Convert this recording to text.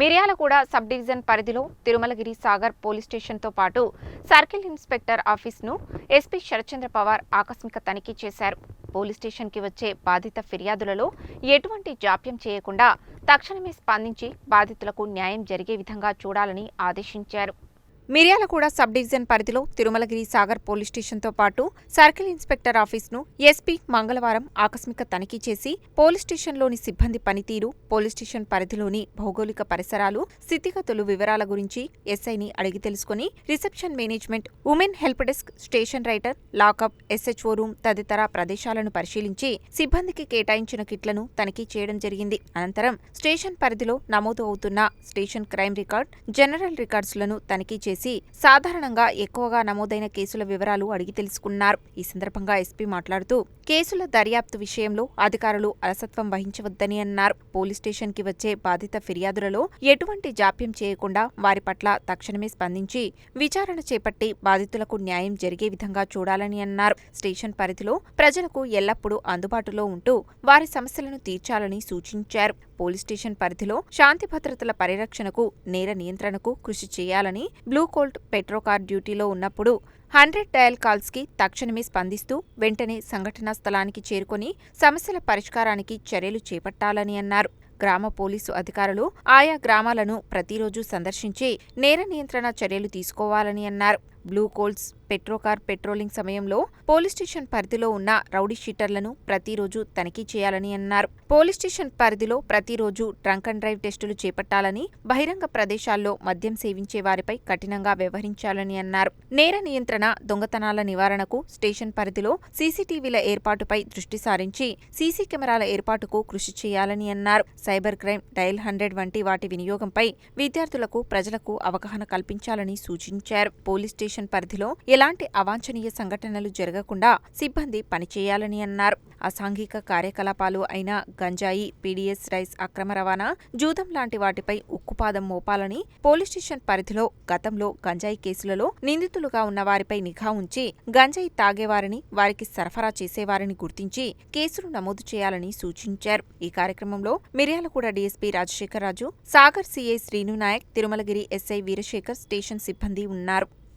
Miryalaguda sub division పరిధిలో Tirumalagiri Sagar police స్టేషన్తో పాటు సర్కిల్ ఇన్స్పెక్టర్ ఆఫీస్ను ఎస్పీ శరత్చంద్ర పవార్ ఆకస్మిక తనిఖీ చేశారు. పోలీస్ స్టేషన్కి వచ్చే బాధిత ఫిర్యాదులలో ఎటువంటి జాప్యం చేయకుండా తక్షణమే స్పందించి బాధితులకు న్యాయం జరిగే విధంగా చూడాలని ఆదేశించారు. మిర్యాలగూడ సబ్ డివిజన్ పరిధిలో తిరుమలగిరి సాగర్ పోలీస్ స్టేషన్తో పాటు సర్కిల్ ఇన్స్పెక్టర్ ఆఫీస్ను ఎస్పీ మంగళవారం ఆకస్మిక తనిఖీ చేసి పోలీస్ స్టేషన్లోని సిబ్బంది పనితీరు పోలీస్ స్టేషన్ పరిధిలోని భౌగోళిక పరిసరాలు స్థితిగతులు వివరాల గురించి ఎస్ఐని అడిగి తెలుసుకుని reception management women help desk station writer lockup SHO room తదితర ప్రదేశాలను పరిశీలించి సిబ్బందికి కేటాయించిన కిట్లను తనిఖీ చేయడం జరిగింది. అనంతరం స్టేషన్ పరిధిలో నమోదు అవుతున్న స్టేషన్ క్రైమ్ రికార్డ్ జనరల్ రికార్డ్స్లను తనిఖీ చేసి సాధారణంగా ఎక్కువగా నమోదైన కేసుల వివరాలు అడిగి తెలుసుకున్నారు. ఈ సందర్భంగా ఎస్పీ మాట్లాడుతూ కేసుల దర్యాప్తు విషయంలో అధికారులు అలసత్వం వహించవద్దని అన్నారు. పోలీస్ స్టేషన్కి వచ్చే బాధిత ఫిర్యాదులలో ఎటువంటి జాప్యం చేయకుండా వారి పట్ల తక్షణమే స్పందించి విచారణ చేపట్టి బాధితులకు న్యాయం జరిగే విధంగా చూడాలని అన్నారు. స్టేషన్ పరిధిలో ప్రజలకు ఎల్లప్పుడూ అందుబాటులో ఉంటూ వారి సమస్యలను తీర్చాలని సూచించారు. పోలీస్ స్టేషన్ పరిధిలో శాంతి భద్రతల పరిరక్షణకు నేర నియంత్రణకు కృషి చేయాలని బ్లూ కోల్ట్ పెట్రోకార్ డ్యూటీలో ఉన్నప్పుడు హండ్రెడ్ డయల్ కాల్స్కి తక్షణమే స్పందిస్తూ వెంటనే సంఘటనా స్థలానికి చేరుకొని సమస్యల పరిష్కారానికి చర్యలు చేపట్టాలని అన్నారు. గ్రామ పోలీసు అధికారులు ఆయా గ్రామాలను ప్రతిరోజు సందర్శించి నేర నియంత్రణ చర్యలు తీసుకోవాలని అన్నారు. Blue colts petro car patrolling సమయంలో పోలీస్ స్టేషన్ పరిధిలో ఉన్న రౌడీ షీటర్లను ప్రతిరోజు తనిఖీ చేయాలని అన్నారు. పోలీస్ స్టేషన్ పరిధిలో ప్రతిరోజు డ్రంక్ అండ్ డ్రైవ్ టెస్టులు చేపట్టాలని బహిరంగ ప్రదేశాల్లో మద్యం సేవించే వారిపై కఠినంగా వ్యవహరించాలని అన్నారు. నేర నియంత్రణ దొంగతనాల నివారణకు స్టేషన్ పరిధిలో సీసీటీవీల ఏర్పాటుపై దృష్టి సారించి సీసీ కెమెరాల ఏర్పాటుకు కృషి చేయాలని అన్నారు. సైబర్ క్రైమ్ డయల్ హండ్రెడ్ వంటి వాటి వినియోగంపై విద్యార్థులకు ప్రజలకు అవగాహన కల్పించాలని సూచించారు. పోలీస్ స్టేషన్ పరిధిలో ఎలాంటి అవాంఛనీయ సంఘటనలు జరగకుండా సిబ్బంది పనిచేయాలని అన్నారు. అసాంఘిక కార్యకలాపాలు అయిన గంజాయి పీడీఎస్ రైస్ అక్రమ రవాణా జూదం లాంటి వాటిపై ఉక్కుపాదం మోపాలని పోలీస్ స్టేషన్ పరిధిలో గతంలో గంజాయి కేసులలో నిందితులుగా ఉన్న వారిపై నిఘా ఉంచి గంజాయి తాగేవారిని వారికి సరఫరా చేసేవారిని గుర్తించి కేసులు నమోదు చేయాలని సూచించారు. ఈ కార్యక్రమంలో Miryalaguda DSP Rajasekhar Raju Sagar CI Srinu Naik Tirumalagiri SI Veerasekhar station సిబ్బంది ఉన్నారు.